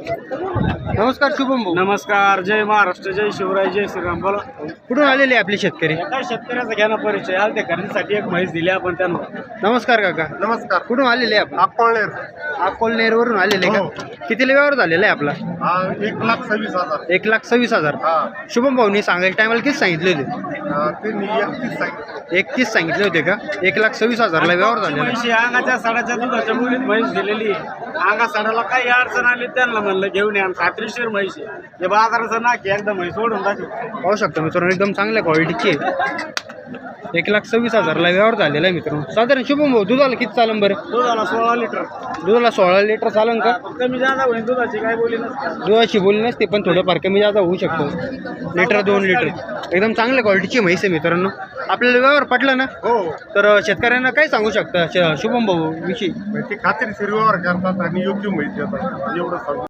नमस्कार शुभम भाऊ. नमस्कार जय महाराष्ट्र जय शिवराय जय श्रीराम. बोला. कुठून आलेले आपले शेतकरी? काय शेतकऱ्याचा घ्या ना परिचय. आल ते खरेदीसाठी एक म्हैस दिली आपण त्यांना. नमस्कार काका. नमस्कार. कुठून आलेले आपण? अकोळनेर अकोलनेरवरून आलेले का? हो. कितीला व्यवहार झालेला आहे आपला? हा एक लाख सव्वीस हजार. एक लाख सव्वीस हजार. हा. शुभम भाऊनी सांगायच्या टायमाला किती सांगितले होते? अं, त्यांनी एकतीस सांगितलं एकतीस सांगितले होते का? एक लाख सव्वीस हजारला व्यवहार झालेला आहे. म्हैशी अंगाच्या साडाच्या दुधाच्या मुलीत म्हैस दिलेली आहे. अंगा साडाला काही अडचण आली त्यांना म्हणलं घेऊन या खात्रीशीर म्हैशी हे बाजाराचं नाकी एकदा म्हैस सोडून टाकली. पाहू शकतो मित्रांनो एकदम चांगल्या क्वालिटीची आहे. एक लाख सव्वीस हजारला व्यवहार झालेला आहे मित्रांनो. साधारण शुभम भाऊ दुधाला किती चालन बरं? दुधाला सोळा लिटर. दुधाला सोळा लिटर चालन का? कमी जादा होईल दुधाची काय बोली नसते. दुधाची बोली नसते पण थोडंफार कमी जादा होऊ शकतो. लिटर दोन लिटर. एकदम चांगल्या क्वालिटीची म्हैस आहे मित्रांनो. आपल्याला व्यवहार पटला ना? हो. तर शेतकऱ्यांना काय सांगू शकता श- शुभम भाऊ विषयी? ते खात्रीशीर व्यवहार करतात आणि योग्य माहिती देतात. एवढं सांगतो